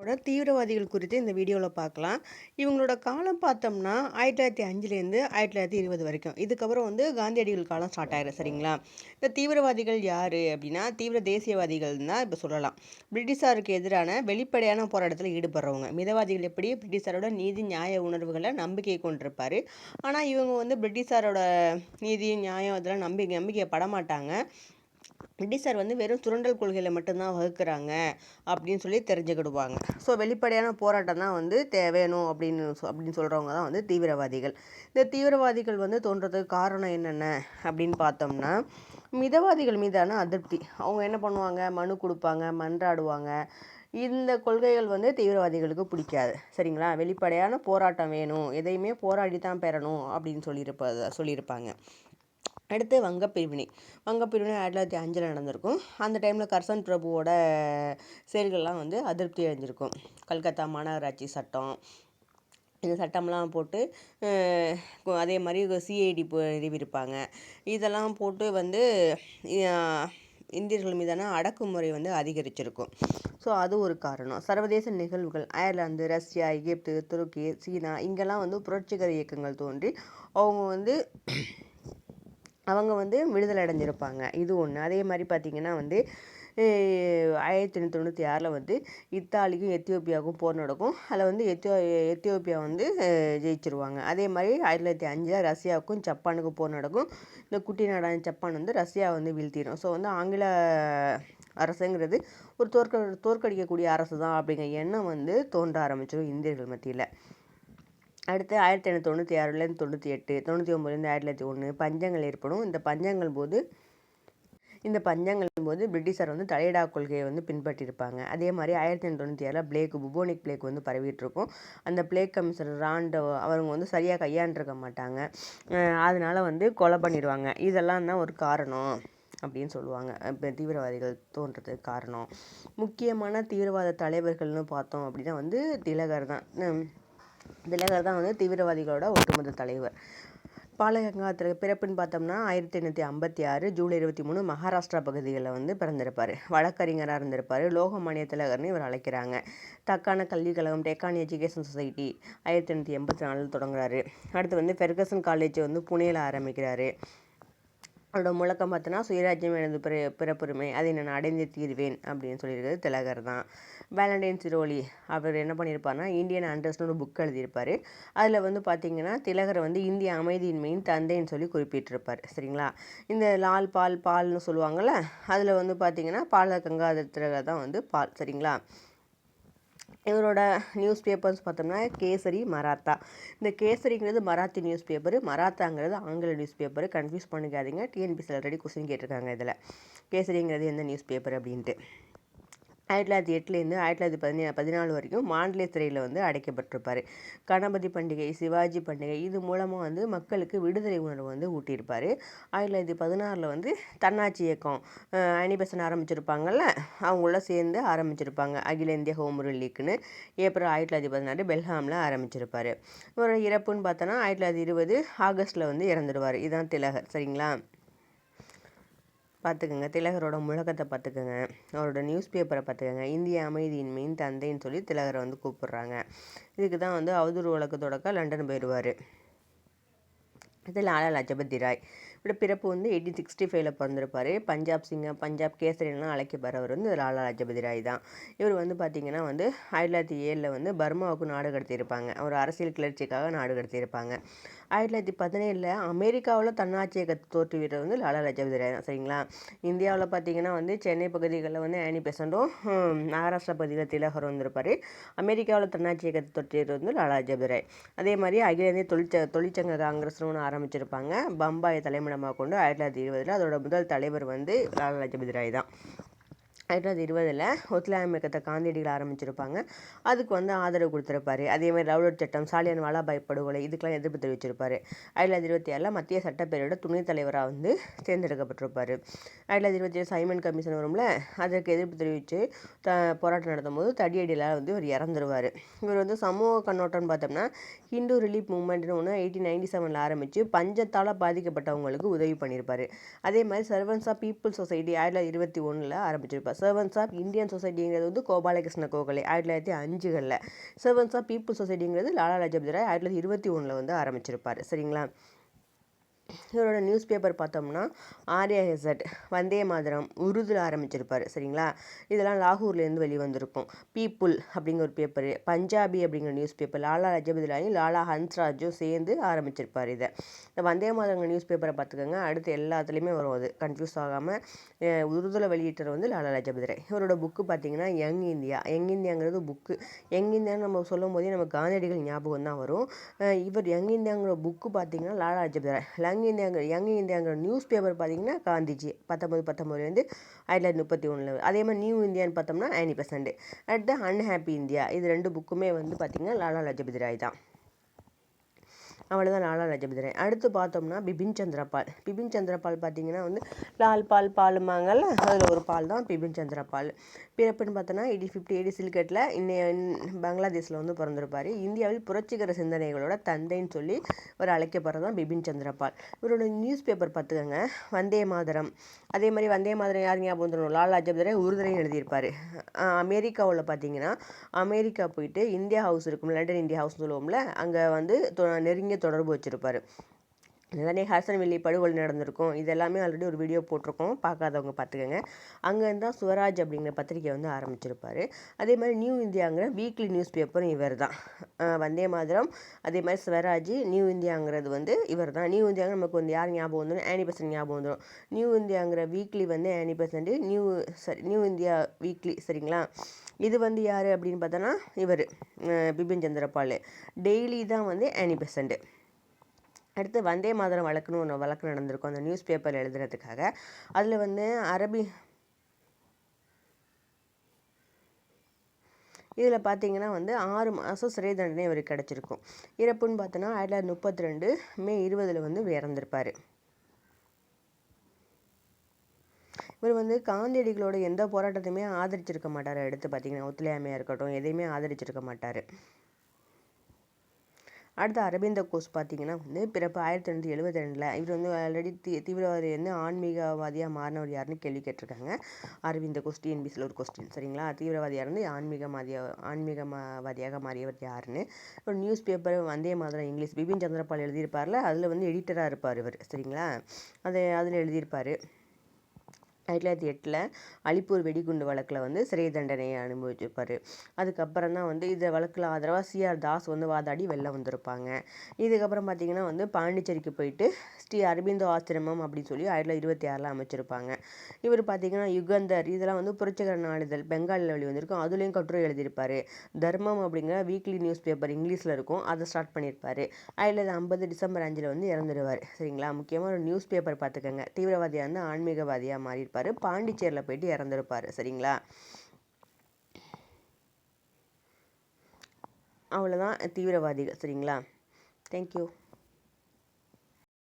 ஓட தீவிரவாதிகள் குறித்து இந்த வீடியோவில் பார்க்கலாம் இவங்களோட காலம் பார்த்தோம்னா ஆயிரத்தி தொள்ளாயிரத்தி அஞ்சுலேருந்து ஆயிரத்தி தொள்ளாயிரத்தி இருபது வரைக்கும். இதுக்கப்புறம் வந்து காந்தியடிகள் காலம் ஸ்டார்ட் ஆயிரும் சரிங்களா? இந்த தீவிரவாதிகள் யார் அப்படின்னா தீவிர தேசியவாதிகள் தான் இப்போ சொல்லலாம். பிரிட்டிஷாருக்கு எதிரான வெளிப்படையான போராட்டத்தில் ஈடுபடுறவங்க. மிதவாதிகள் எப்படி? பிரிட்டிஷாரோட நீதி நியாய உணர்வுகளை நம்பிக்கை கொண்டிருப்பார். ஆனால் இவங்க வந்து பிரிட்டிஷாரோட நீதி நியாயம் இதெல்லாம் நம்பிக்கை நம்பிக்கை படமாட்டாங்க. பிரிட்டிஷார் வந்து வெறும் சுரண்டல் கொள்கையில் மட்டும்தான் வகுக்கிறாங்க அப்படின்னு சொல்லி தெரிஞ்சுக்கிடுவாங்க. ஸோ வெளிப்படையான போராட்டம் தான் வந்து தேவையணும் அப்படின்னு சொ அப்படின்னு சொல்கிறவங்க தான் வந்து தீவிரவாதிகள். இந்த தீவிரவாதிகள் வந்து தோன்றதுக்கு காரணம் என்னென்ன அப்படின்னு பார்த்தோம்னா மிதவாதிகள் மீதான அதிருப்தி. அவங்க என்ன பண்ணுவாங்க? மனு கொடுப்பாங்க மன்றாடுவாங்க. இந்த கொள்கைகள் வந்து தீவிரவாதிகளுக்கு பிடிக்காது. சரிங்களா? வெளிப்படையான போராட்டம் வேணும். எதையுமே போராடி தான் பெறணும் அப்படின்னு சொல்லியிருப்ப சொல்லியிருப்பாங்க. அடுத்து வங்க பிரிவினை வங்க பிரிவினை ஆயிரத்தி தொள்ளாயிரத்தி அஞ்சில் நடந்திருக்கும். அந்த டைமில் கர்சன் பிரபுவோட செயல்கள்லாம் வந்து அதிருப்தி அடைஞ்சிருக்கும். கல்கத்தா மாநகராட்சி சட்டம். இந்த சட்டம்லாம் போட்டு அதே மாதிரி சிஐடி நிறுவியிருப்பாங்க இதெல்லாம் போட்டு வந்து இந்தியர்கள் மீதான அடக்குமுறை வந்து அதிகரிச்சிருக்கும். ஸோ அது ஒரு காரணம். சர்வதேச நிகழ்வுகள் அயர்லாந்து ரஷ்யா எகிப்து துருக்கி சீனா இங்கெல்லாம் வந்து புரட்சிகர இயக்கங்கள் தோன்றி அவங்க வந்து அவங்க வந்து விடுதலை அடைஞ்சிருப்பாங்க. இது ஒன்று அதே மாதிரி பார்த்திங்கன்னா வந்து ஆயிரத்தி எண்ணூற்றி தொண்ணூற்றி ஆறில் வந்து இத்தாலிக்கும் எத்தியோப்பியாவுக்கும் போர் நடக்கும். அதில் வந்து எத்தியோ எத்தியோப்பியா வந்து ஜெயிச்சிருவாங்க. அதே மாதிரி ஆயிரத்தி தொள்ளாயிரத்தி அஞ்சில் ரஷ்யாவுக்கும் ஜப்பானுக்கும் போர் நடக்கும். இந்த குட்டி நாடான ஜப்பான் வந்து ரஷ்யா வந்து வீழ்த்திடும் ஸோ வந்து ஆங்கில அரசுங்கிறது ஒரு தோற்க தோற்கடிக்கக்கூடிய அரசு தான் அப்படிங்கிற எண்ணம் வந்து தோன்ற ஆரம்பிச்சிடும் இந்தியர்கள் மத்தியில். அடுத்து ஆயிரத்தி எண்ணூற்றி தொண்ணூற்றி ஆறுலேருந்து தொண்ணூற்றி எட்டு தொண்ணூற்றி ஒம்பதுலேருந்து ஆயிரத்தி தொள்ளாயிரத்தி ஒன்று பஞ்சங்கள் ஏற்படும். இந்த பஞ்சங்கள் போது இந்த பஞ்சங்கள் போது பிரிட்டிஷார் வந்து தலையிடா கொள்கையை வந்து பின்பற்றியிருப்பாங்க. அதே மாதிரி ஆயிரத்தி எண்ணூற்றி தொண்ணூற்றி ஆறில் பிளேக் புபோனிக் பிளேக் வந்து பரவிட்டுருக்கும். அந்த பிளேக் கமிஷனர் ராண்டோ அவங்க வந்து சரியாக கையாண்டிருக்க மாட்டாங்க. அதனால் வந்து கொலை பண்ணிடுவாங்க. இதெல்லாம் தான் ஒரு காரணம் அப்படின்னு சொல்லுவாங்க. இப்போ தீவிரவாதிகள் தோன்றதுக்கு காரணம். முக்கியமான தீவிரவாத தலைவர்கள்னு பார்த்தோம் அப்படின்னா வந்து திலகர் தான். திலகர் தான் வந்து தீவிரவாதிகளோட ஒட்டுமொத்த தலைவர். பாலகங்காத்திர பிறப்புன்னு பார்த்தோம்னா ஆயிரத்தி எண்ணூற்றி ஐம்பத்தி ஆறு ஜூலை இருபத்தி மூணு மகாராஷ்டிரா பகுதிகளில் வந்து பிறந்திருப்பார். வழக்கறிஞராக இருந்திருப்பார். லோகமானிய திலகர்னு இவர் அழைக்கிறாங்க. தக்கான கல்விக் கழகம் டெக்கான் எஜுகேஷன் சொசைட்டி ஆயிரத்தி எண்ணூற்றி எண்பத்தி நாலில் தொடங்குறாரு. அடுத்து வந்து ஃபெர்கசன் காலேஜ் வந்து புனேயில் ஆரம்பிக்கிறாரு. அதோட முழக்கம் பார்த்தோன்னா சுயராஜ்யம் எனது பிற பிறப்புரிமை அதை நான் அடைந்து தீர்வேன் அப்படின்னு சொல்லியிருக்கிறது திலகர் தான். வேலண்டைன் சிரோலி அவர் என்ன பண்ணியிருப்பார்னா இந்தியன் அண்டர்ஸ்னு ஒரு புக் எழுதியிருப்பார். அதில் வந்து பார்த்திங்கன்னா திலகரை வந்து இந்திய அமைதியின்மையின் தந்தைன்னு சொல்லி குறிப்பிட்டிருப்பார். சரிங்களா? இந்த லால் பால் பால்னு சொல்லுவாங்கள்ல அதில் வந்து பார்த்திங்கன்னா பால கங்காதர திலகர் தான் வந்து பால். சரிங்களா? இவரோட நியூஸ் பேப்பர்ஸ் பார்த்தோம்னா கேசரி மராத்தா. இந்த கேசரிங்கிறது மராத்தி நியூஸ் பேப்பர் மராத்தாங்கிறது ஆங்கில நியூஸ் பேப்பர் கன்ஃபியூஸ் பண்ணிக்காதீங்க டிஎன்பிசி ஆல்ரெடி கொஸ்டின் கேட்டிருக்காங்க இதில். கேசரிங்கிறது எந்த நியூஸ் பேப்பர் அப்படின்ட்டு. ஆயிரத்தி தொள்ளாயிரத்தி எட்டுலேருந்து ஆயிரத்தி தொள்ளாயிரத்தி பதினே பதினாலு வரைக்கும் மாண்டலே சிறையில் வந்து அடைக்கப்பட்டிருப்பார். கணபதி பண்டிகை சிவாஜி பண்டிகை இது மூலமாக வந்து மக்களுக்கு விடுதலை உணர்வு வந்து ஊட்டியிருப்பார். ஆயிரத்தி தொள்ளாயிரத்தி பதினாறில் வந்து தன்னாட்சி இயக்கம் அனிபசன் ஆரம்பிச்சிருப்பாங்கல்ல அவங்கள சேர்ந்து ஆரம்பிச்சிருப்பாங்க. அகில இந்திய ஹோம் லீக்னு. ஏப்ரல் ஆயிரத்தி தொள்ளாயிரத்தி பதினாறு பெல்ஹாமில் ஆரம்பிச்சிருப்பார். இவரோட இறப்புன்னு பார்த்தோன்னா ஆயிரத்தி தொள்ளாயிரத்தி இருபது ஆகஸ்ட்டில் வந்து இறந்துடுவார். இதுதான் திலகர் சரிங்களா? பார்த்துக்கோங்க. திலகரோட முழக்கத்தை பார்த்துக்கோங்க. அவரோட நியூஸ் பேப்பரை பார்த்துக்கோங்க. இந்திய அமைதியின் மெயின் தந்தைன்னு சொல்லி திலகரை வந்து கூப்பிட்றாங்க. இதுக்கு தான் வந்து அவதூறு வழக்கு தொடக்க லண்டன் போயிடுவார். இது லாலா லஜபதி ராய். இவரோட பிறப்பு வந்து எயிட்டீன் சிக்ஸ்டி ஃபைவ்ல பிறந்திருப்பார். பஞ்சாப் சிங்கம் பஞ்சாப் கேசரிலாம் அழைக்கப்படுறவர் வந்து லாலா லஜபதி ராய் தான். இவர் வந்து பார்த்திங்கன்னா வந்து ஆயிரத்தி தொள்ளாயிரத்தி ஏழில் வந்து பர்மாவுக்கு நாடு கடத்தியிருப்பாங்க. ஒரு அரசியல் கிளர்ச்சிக்காக நாடு கடத்தியிருப்பாங்க. ஆயிரத்தி தொள்ளாயிரத்தி பதினேழில் அமெரிக்காவில் தன்னாட்சி இயக்கத்தை தோற்றுவிடுறது வந்து லாலா லஜபதி ராய் தான். சரிங்களா? இந்தியாவில் பார்த்தீங்கன்னா வந்து சென்னை பகுதிகளில் வந்து ஆனி பெசண்டும் மகாராஷ்டிரா பகுதியில் திலகர் வந்திருப்பார். அமெரிக்காவில் தன்னாட்சி இயக்கத்தை தொற்றுவது வந்து லாலா லஜபதி ராய். அதே மாதிரி அகில இந்திய தொழிற்ச தொழிற்சங்க காங்கிரஸ்னு ஒன்று ஆரம்பிச்சிருப்பாங்க. பம்பாயை தலைமையிடமாக கொண்டு ஆயிரத்தி தொள்ளாயிரத்தி இருபதில் அதோட முதல் தலைவர் வந்து லாலா லஜபதி ராய் தான். ஆயிரத்தி தொள்ளாயிரத்தி இருபதில் ஒத்துழையாமை இயக்கத்தை காந்தியடிகள் ஆரம்பிச்சிருப்பாங்க. அதுக்கு வந்து ஆதரவு கொடுத்துருப்பாரு. அதேமாதிரி ரவுலட் சட்டம் சாலியன் வாலாபாய் படுகொலை இதுக்கெல்லாம் எதிர்ப்பு தெரிவிச்சிருப்பாரு. ஆயிரத்தி தொள்ளாயிரத்தி இருபத்தி ஏழில் மத்திய சட்டப்பேரவையோட துணைத் தலைவராக வந்து தேர்ந்தெடுக்கப்பட்டிருப்பார். ஆயிரத்தி தொள்ளாயிரத்தி இருபத்தி ஏழு சைமன் கமிஷன் வரும்ல அதற்கு எதிர்ப்பு தெரிவித்து த போராட்டம் நடத்தும் போது தடியடியில் வந்து இவர் இறந்துருவார். இவர் வந்து சமூக கண்ணோட்டம்னு பார்த்தோம்னா ஹிந்து ரிலீஃப் மூமெண்ட்னு ஒன்று எயிட்டீன் நைன்டி செவனில் ஆரம்பித்து பஞ்சத்தால் பாதிக்கப்பட்டவங்களுக்கு உதவி பண்ணியிருப்பார் அதே மாதிரி சர்வன்ஸ் ஆஃப் பீப்புள் சொசைட்டி ஆயிரத்தி தொள்ளாயிரத்தி இருபத்தி ஒன்றில் ஆரம்பிச்சிருப்பார். சர்வன்ஸ் ஆஃப் இந்தியன் சொசைட்டிங்கிறது வந்து கோபாலகிருஷ்ண கோகலே ஆயிரத்தி தொள்ளாயிரத்தி அஞ்சுகளில். சர்வன்ஸ் ஆஃப் பீப்புள் சொசைட்டிங்கிறது லாலா லஜபதி ராய் ஆயிரத்தி தொள்ளாயிரத்தி இருபத்தி ஒன்றில் வந்து ஆரம்பிச்சிருப்பார். சரிங்களா? இவரோட நியூஸ் பேப்பர் பார்த்தோம்னா ஆர்யா ஹெசட் வந்தே மாதிரம் உருதுல ஆரம்பிச்சிருப்பார் சரிங்களா? இதெல்லாம் லாகூர்லேருந்து வெளிவந்திருக்கும். பீப்புள் அப்படிங்கிற ஒரு பேப்பர் பஞ்சாபி அப்படிங்கிற நியூஸ் பேப்பர் லாலா லஜபதி ராயும் லாலா ஹன்ஸ்ராஜும் சேர்ந்து ஆரம்பிச்சிருப்பார் இதை. இந்த வந்தே மாதரங்க நியூஸ் பேப்பரை பார்த்துக்கோங்க அடுத்து எல்லாத்துலேயுமே வரும் அது. கன்ஃபியூஸ் ஆகாமல் உருதுல வெளியிட்டர் வந்து லாலா லஜபதி ராய் இவரோட புக்கு பார்த்தீங்கன்னா யங் இந்தியா யங் இந்தியாங்கிறது புக்கு யங் இந்தியான்னு நம்ம சொல்லும் போதே நம்ம காந்தியடிகள் ஞாபகம் தான் வரும் இவர் யங் இந்தியாங்கிற புக்கு பார்த்தீங்கன்னா லாலா லஜபதி ராய் யங் இந்தியாங்கிற யங் இந்தியாங்கிற நியூஸ் பேப்பர் பார்த்தீங்கன்னா காந்திஜி பத்தொம்பது பத்தொம்பதுலேருந்து ஆயிரத்தி தொள்ளாயிரத்தி முப்பத்தி ஒன்றில் அதே மாதிரி நியூ இந்தியான்னு பார்த்தோம்னா ஆனி பெசன்ட் அடுத்து அன்ஹாப்பி இந்தியா இது ரெண்டு புக்குமே வந்து பார்த்திங்கன்னா லாலா லஜபதி ராய் தான். அவ்வளோதான் லாலா லஜபதி அடுத்து பார்த்தோம்னா பிபின் சந்திரபால். பிபின் சந்திரபால் பார்த்தீங்கன்னா வந்து லால் பால் பாலுமாங்கல்ல அதில் ஒரு பால் தான் பிபின் சந்திரபால். பிறப்புன்னு பார்த்தோன்னா எயிட்டி ஃபிஃப்டி எயிட்டி சில்கட்டில் இன்னைய பங்களாதேஷில் வந்து பிறந்திருப்பார். இந்தியாவில் புரட்சிகர சிந்தனைகளோட தந்தைன்னு சொல்லி ஒரு அழைக்கப்படுறது தான் பிபின் சந்திரபால். இவரோட நியூஸ் பேப்பர் பார்த்துக்கோங்க. வந்தே மாதரம். அதே மாதிரி வந்தே மாதரம் யார் ஞாபகம் தரணும் லால் லஜபதி உறுதுணை எழுதியிருப்பார். அமெரிக்காவில் பார்த்தீங்கன்னா அமெரிக்கா போயிட்டு இந்தியா ஹவுஸ் இருக்கும் லண்டன் இந்தியா ஹவுஸ் சொல்லுவோம்ல அங்கே வந்து தொ- நெருங்கிய தொடர்பு வச்சுருப்பார். நிறைய ஹாசன் வெள்ளி படுகொலை நடந்திருக்கும். இது எல்லாமே ஆல்ரெடி ஒரு வீடியோ போட்டிருக்கோம். பார்க்காதவங்க பார்த்துக்கோங்க. அங்கேருந்து தான் சுவராஜ் அப்படிங்கிற பத்திரிக்கை வந்து ஆரம்பிச்சிருப்பார். அதே மாதிரி நியூ இந்தியாங்கிற வீக்லி நியூஸ் பேப்பரும் இவர் தான் வந்தே மாதிரம். அதே மாதிரி ஸ்வராஜ் நியூ இந்தியாங்கிறது வந்து இவர் தான் நியூ இந்தியாங்க நமக்கு வந்து யார் ஞாபகம் வந்துடும் ஆனி பெசன்ட் ஞாபகம் வந்துடும் நியூ இந்தியாங்கிற வீக்லி வந்து ஆனி பெசன்ட் நியூ சரி நியூ இந்தியா வீக்லி சரிங்களா? இது வந்து யார் அப்படின்னு பார்த்தோன்னா இவர் பிபின் சந்திரபால். டெய்லி தான் வந்து ஆனிபெசண்ட்டு அடுத்து வந்தே மாதரம் வழக்குன்னு ஒன்று வழக்கு நடந்திருக்கும். அந்த நியூஸ் பேப்பர் எழுதுறதுக்காக. அதில் வந்து அரபி இதில் பார்த்தீங்கன்னா வந்து ஆறு மாதம் சிறை தண்டனை இவருக்கு கிடச்சிருக்கும். இறப்புன்னு பார்த்தோன்னா ஆயிரத்தி தொள்ளாயிரத்தி முப்பத்தி ரெண்டு மே இருபதில் வந்து இவர் இறந்திருப்பார். இவர் வந்து காந்தியடிகளோட எந்த போராட்டத்தையுமே ஆதரிச்சிருக்க மாட்டார். எடுத்து பார்த்தீங்கன்னா ஒத்துழையாமையாக இருக்கட்டும் எதையுமே ஆதரிச்சிருக்க மாட்டார். அடுத்து அரவிந்த கோஷ் பார்த்தீங்கன்னா வந்து பிறப்பு ஆயிரத்தி தொள்ளாயிரத்தி எழுபத்தி ரெண்டில் இவர் வந்து ஆல்ரெடி தீ தீவிரவாதி வந்து ஆன்மீகவாதியாக மாறினவர் யாருன்னு கேள்வி கேட்டிருக்காங்க. அரவிந்த கோஷ் டிஎன்பிசியில் ஒரு கொஸ்டின் சரிங்களா? தீவிரவாதியாக இருந்து ஆன்மீகவாதியாக ஆன்மீகவாதியாக மாறியவர் யாருன்னு. ஒரு நியூஸ் பேப்பர் வந்தே மாதிரி இங்கிலீஷ் பிபின் சந்திரபால் எழுதியிருப்பார்ல அதில் வந்து எடிட்டராக இருப்பார் இவர் சரிங்களா? அதை அதில் எழுதியிருப்பார். ஆயிரத்தி தொள்ளாயிரத்தி எட்டில் அலிப்பூர் வெடிகுண்டு வழக்கில் வந்து சிறை தண்டனையை அனுபவிச்சிருப்பார். அதுக்கப்புறம் தான் வந்து இந்த வழக்கில் ஆதரவாக சிஆர் தாஸ் வந்து வாதாடி வெளில வந்திருப்பாங்க. இதுக்கப்புறம் பார்த்தீங்கன்னா வந்து பாண்டிச்சேரிக்கு போயிட்டு ஸ்ரீ அரவிந்தோ ஆசிரமம் அப்படின்னு சொல்லி ஆயிரத்தி தொள்ளாயிரத்தி இருபத்தி ஆறில் அமைச்சிருப்பாங்க. இவர் பார்த்தீங்கன்னா யுகந்தர் இதெல்லாம் வந்து புரட்சிகர நாளிதழ் பெங்காலில் வெளி வந்திருக்கும் அதுலேயும் கட்டுரை எழுதியிருப்பார். தர்மம் அப்படிங்கிற வீக்லி நியூஸ் பேப்பர் இங்கிலீஷில் இருக்கும் அதை ஸ்டார்ட் பண்ணியிருப்பார். ஆயிரத்தி தொள்ளாயிரத்தி ஐம்பது டிசம்பர் அஞ்சில் வந்து இறந்துடுவார் சரிங்களா? முக்கியமாக ஒரு நியூஸ் பேப்பர் பார்த்துக்கோங்க தீவிரவாதியாக இருந்து ஆன்மீகவாதியாக மாறியிருப்பார். பாண்டிச்சேரியில் போயிட்டு இறந்துருப்பார். சரிங்களா? அவ்வளோதான் தீவிரவாதிகள். சரிங்களா? தேங்க்யூ